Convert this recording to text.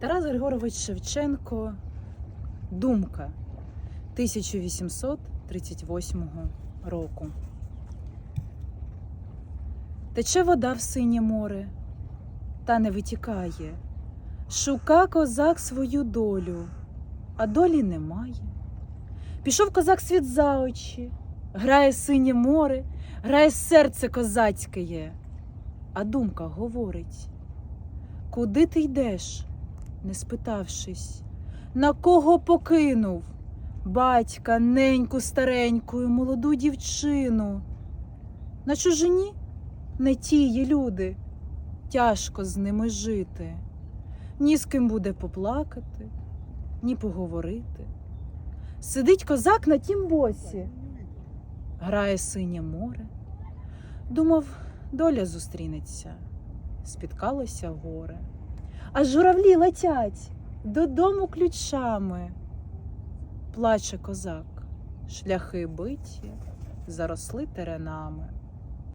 Тарас Григорович Шевченко Думка 1838 року. Тече вода в синє море, та не витікає. Шука козак свою долю, а долі немає. Пішов козак світ за очі, грає синє море, грає серце козацьке, а думка говорить: Куди ти йдеш, не спитавшись, на кого покинув батька, неньку стареньку і молоду дівчину? На чужині не тії люди, тяжко з ними жити, ні з ким буде поплакати, ні поговорити. Сидить козак на тім боці, грає синє море. Думав, доля зустрінеться, спіткалося горе. Аж журавлі летять додому ключами. Плаче козак, шляхи биті, заросли теренами.